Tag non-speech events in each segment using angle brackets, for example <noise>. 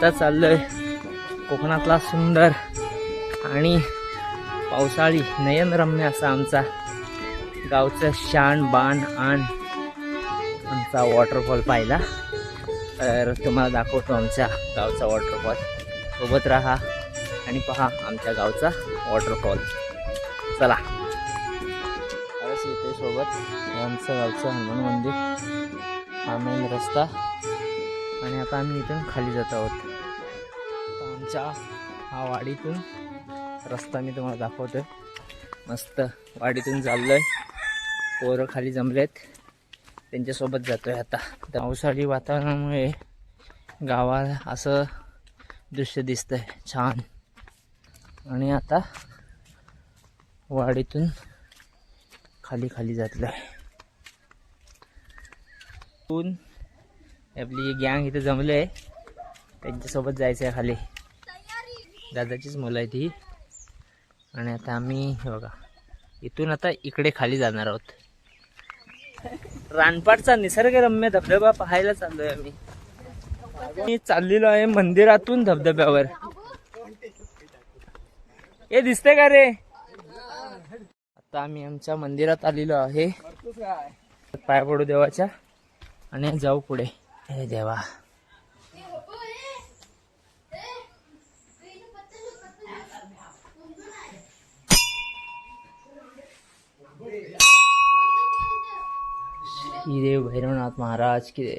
आता चाललोय कोकणातला सुंदर आणि पावसाळी नयनरम्य असा आमचा गावचं शान बाण आण आमचा वॉटरफॉल पाहिला. तर तुम्हाला दाखवतो आमच्या गावचा वॉटरफॉल सोबत राहा आणि पहा आमच्या गावचा वॉटरफॉल चला. बस येते सोबत. आमचं गावचं हनुमान मंदिर. हा मेन रस्ता. आणि आता आम्ही इथून खाली जात आहोत. वाडीच्या हा वाडीतून. रस्ता मी तुम्हाला दाखवतोय. मस्त वाडीतून चाललोय. पोरं खाली जमलेत. त्यांच्यासोबत जातोय आता. पावसाळी वातावरणामुळे गावात असं दृश्य दिसतंय. छान. आणि आता वाडीतून खाली खाली जातलोय. ऊन आपली गँग इथे जमले आहे त्यांच्यासोबत जायचं आहे खाली. दादाचीच मुलं आहेत ही. आणि आता आम्ही हे बघा इथून आता इकडे खाली जाणार आहोत. रानपाटचा निसर्गरम्य धबधबा पाहायला चाललोय आम्ही. मी चाललेलो आहे मंदिरातून धबधब्यावर. हे दिसते का रे? आता आम्ही आमच्या मंदिरात आलेलो आहे. पाय पडू देवाच्या. आणि जाऊ पुढे. हे देवा. श्री देव भैरवनाथ महाराज की जय।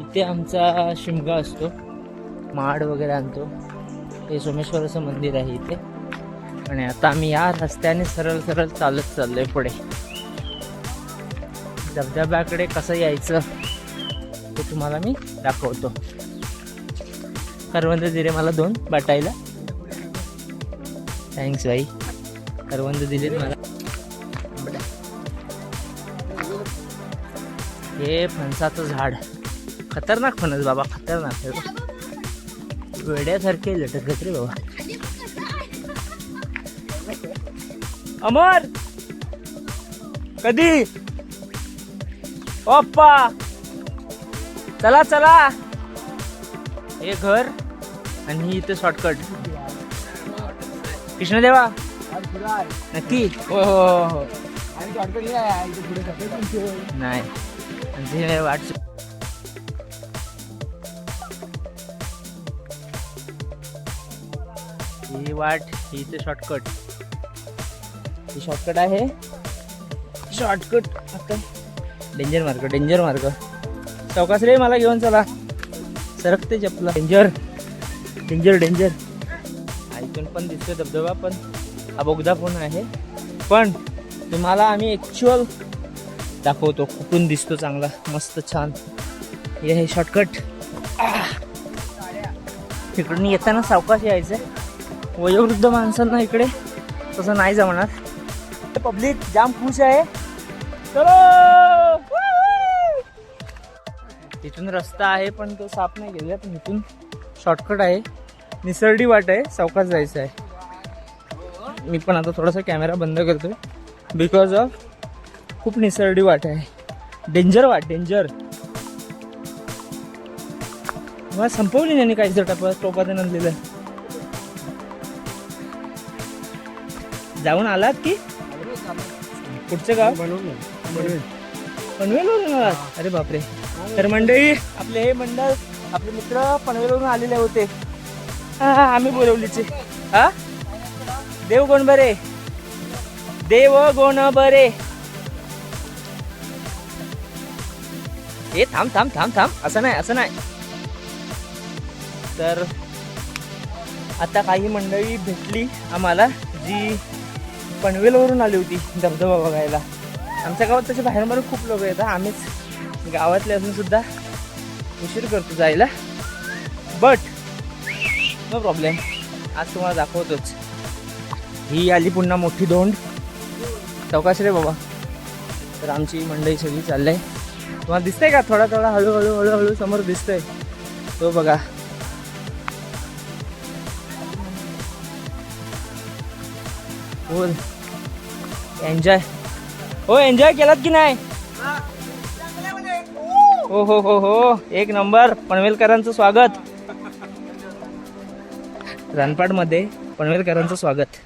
इथे आमचा शिमगा असतो माड वगैरे आणतो. हे सोमेश्वराचं मंदिर आहे इथे. आणि आता आम्ही या रस्त्याने सरळ सरळ चालत चाललोय पुढे. धबधब्याकडे कसं यायचं ते तुम्हाला मी दाखवतो. करवंद दिले मला दोन बाटायला थँक्स भाई करवंद दिले मला हे फणसाचं झाड. खतरनाक फणस बाबा खतरनाक. वेड्यासारखे लटकत रे बाबा. अमर! कधी? ओप्पा! चला चला. हे घर आणि ही इथे शॉर्टकट कृष्णदेवा? नक्की? हो हो हो हो. नाही वाट ही वाट ही इथे शॉर्टकट ही शॉर्टकट आहे. शॉर्टकट आता. डेंजर मार्ग डेंजर मार्ग. चौकास रे मला घेऊन चला. सरकते चपला. डेंजर डेंजर डेंजर इथून पण दिसतोय धबधबा पण हा बोगदा पण आहे. पण तुम्हाला आम्ही ॲक्च्युअल दाखवतो कुठून दिसतो चांगला मस्त छान. हे आहे शॉर्टकट तिकडून येताना सावकाश यायचं वयोवृद्ध माणसांना इकडे तसं नाही जमणार. पब्लिक जाम खुश आहे. चलो! तिथून रस्ता आहे पण तो साफ नाही गेला पण इथून शॉर्टकट आहे. निसर्डी वाट आहे सावकाश जायचं आहे. मी पण आता थोडासा कॅमेरा बंद करतोय. बिकॉज ऑफ खूप निसर्डी वाट आहे. डेंजर वाट डेंजर मला संपवली नाही काहीच टप टोपाचं आणलेलं जाऊन आलात की? पुढचं गाव? पनवेलवरून आलात? अरे बापरे. तर मंडळी आपले हे मंडळ आपले मित्र पनवेलवरून आलेले होते. आम्ही बोलवलीचे. हा? देव कोण बरे? देव गोण बरे? ए थांब थांब थांब थांब. असं नाही असं नाही. तर आता काही मंडळी भेटली आम्हाला जी पनवेलवरून आली होती धबधबा बघायला. आमच्या गावात तसे बाहेर मारून खूप लोक येतात. आम्हीच गावातले असून सुद्धा उशीर करतो जायला. बट नो प्रॉब्लेम आज तुम्हाला दाखवतोच. ही आली पुन्हा मोठी दोंड. चौकाश रे बाबा. तर आमची मंडळी सगळी चाललंय. तुम्हाला दिसतंय का? थोडा थोडा हळूहळू हळूहळू समोर दिसतंय. तो बघा. फुल एन्जॉय हो एन्जॉय केलात की नाही? हो हो हो हो. एक नंबर. पनवेलकरांचं स्वागत. रानपाडमध्ये पनवेलकरांचं स्वागत.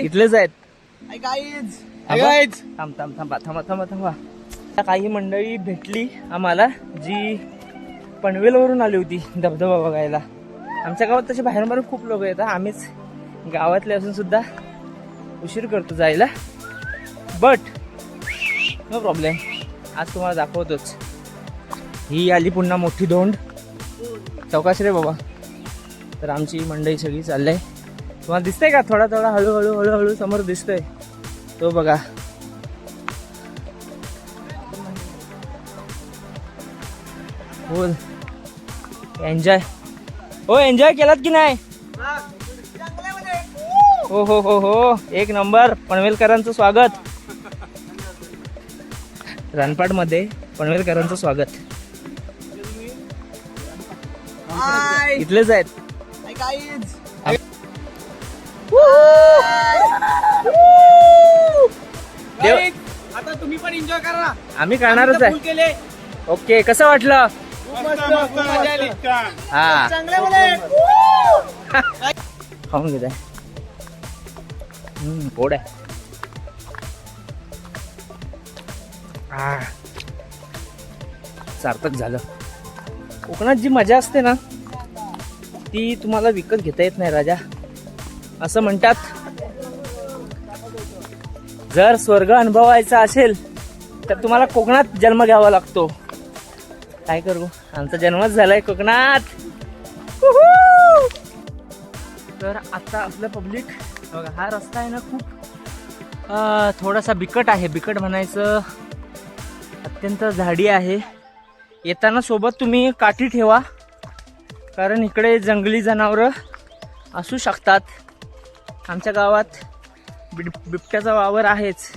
इथलेच आहेत. थांब. थांब थांबा थांबा थांबा काही मंडळी भेटली आम्हाला जी पनवेलवरून आली होती धबधबा बघायला. आमच्या गावात तसे बाहेर बाहेर खूप लोक येतात. आम्हीच गावातले असून सुद्धा उशीर करतो जायला. बट नो प्रॉब्लेम आज तुम्हाला दाखवतोच. ही आली पुन्हा मोठी धोंड. चौकाश रे बाबा. तर आमची मंडई सगळी चाललंय. तुम्हाला दिसतंय का? थोडा थोडा हळूहळू हळूहळू समोर दिसतंय. तो बघा. बोल. एन्जॉय हो एन्जॉय केलात की नाही? हो हो हो हो. एक नंबर. पनवेलकरांचं स्वागत. रानपाठमध्ये पनवेलकरांचं स्वागत. इथलेच आहेत. देव आता तुम्ही पण एन्जॉय करा आम्ही करणारच फुल आहे. केले. ओके कसं वाटलं? मस्त खूप मजा आली. हा. चांगले बोले <laughs> खाऊन घेत. आहे गोड आहे. आ, सार्थक झालं. कोकणात जी मजा असते ना ती तुम्हाला विकत घेता येत नाही राजा. असं म्हणतात. जर स्वर्ग अनुभवायचा असेल तर तुम्हाला कोकणात जन्म घ्यावा लागतो. काय करू? आमचा जन्मच झालाय कोकणात. तर आता आपलं पब्लिक बघा हा रस्ता आहे ना खूप थोडासा बिकट आहे. बिकट म्हणायचं अत्यंत झाडी आहे. येताना सोबत तुम्ही काठी ठेवा. कारण इकडे जंगली जनावरं असू शकतात. आमच्या गावात बिब बिबट्याचा वावर आहेच.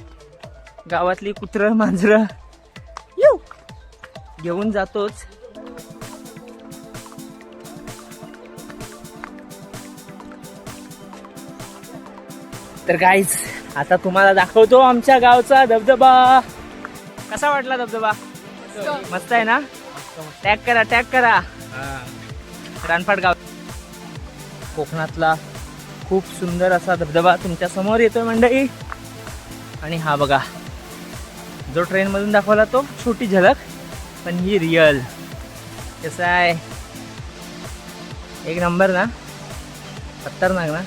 गावातली कुत्रं मांजरं येऊ. घेऊन जातोच. तर गाईज आता तुम्हाला दाखवतो आमच्या गावचा धबधबा. कसा वाटला धबधबा? मस्त. आहे ना? टॅग करा टॅग करा. रानफाट गाव कोकणातला खूप सुंदर असा धबधबा तुमच्यासमोर येतोय मंडळी. आणि हा बघा जो ट्रेन मधून दाखवला तो छोटी झलक पण ही रिअल कसं आहे? एक नंबर ना? खतरनाक ना?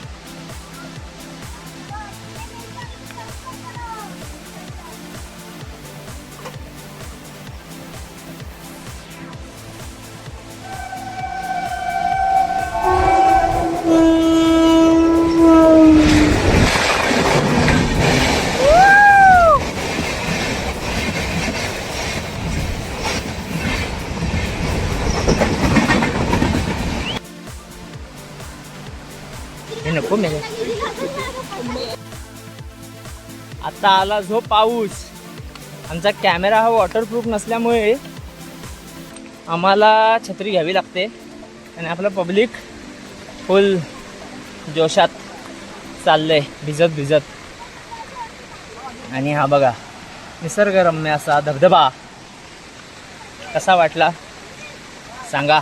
आता आला जो पाऊस. आमचा कॅमेरा हा वॉटरप्रूफ नसल्यामुळे आम्हाला छत्री घ्यावी लागते आणि आपलं पब्लिक फुल जोशात चाललंय भिजत भिजत. आणि हा बघा निसर्गरम्य असा धबधबा. कसा वाटला? सांगा.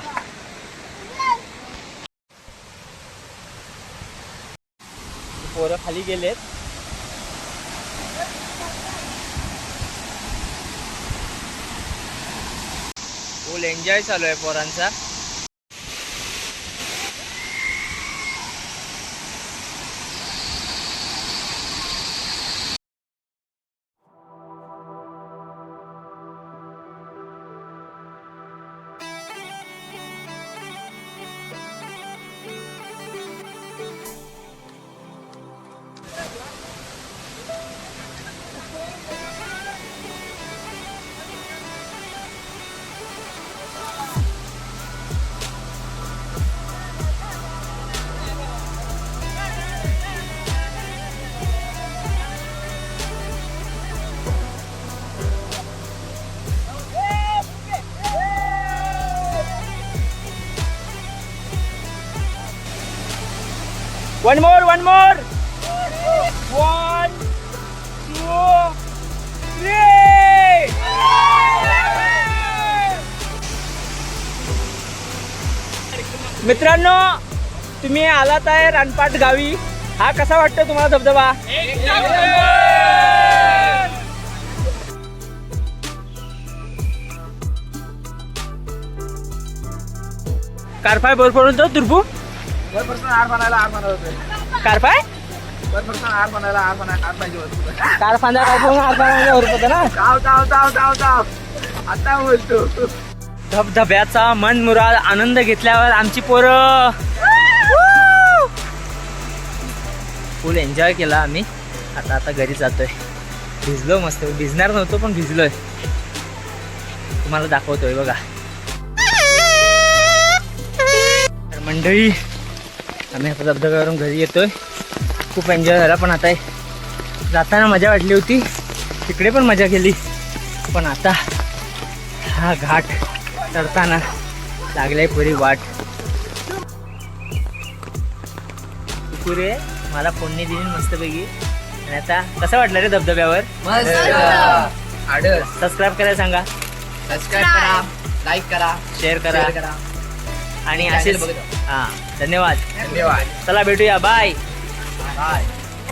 पोरं खाली गेलेत. फुल एन्जॉय चालू आहे पोरांचा. One more one more one two मित्रांनो तुम्ही आलात आहे रानपाट गावी. हा कसा वाटतो तुम्हाला धबधबा? कारफाय बरोबर तुरपू वर पर्सन हार बनायला हार होते वर पर्सन हार पाहिजे होते कार फांदा काय फोन होतं ना? आता बोलतो. धबधब्याचा मन मुराद आनंद घेतल्यावर आमची पोरं. फुल एन्जॉय केला आम्ही. आता आता घरी जातोय. भिजलो मस्त. भिजणार नव्हतो पण भिजलोय. तुम्हाला दाखवतोय बघा. तर मंडळी आम्ही आता धबधब्यावरून घरी येतोय. खूप एन्जॉय झाला पण आता जाताना मजा वाटली होती. तिकडे पण मजा केली. पण आता हा घाट चढताना लागलाय पुरी वाट. पुरे मला फोडणी दिली मस्तपैकी. आणि आता कसं वाटलं रे धबधब्यावर? सबस्क्राईब करायला सांगा. सबस्क्राईब करा लाईक करा शेअर करा. आणि Channel असेच बघत हां धन्यवाद. धन्यवाद. चला भेटूया. बाय. बाय.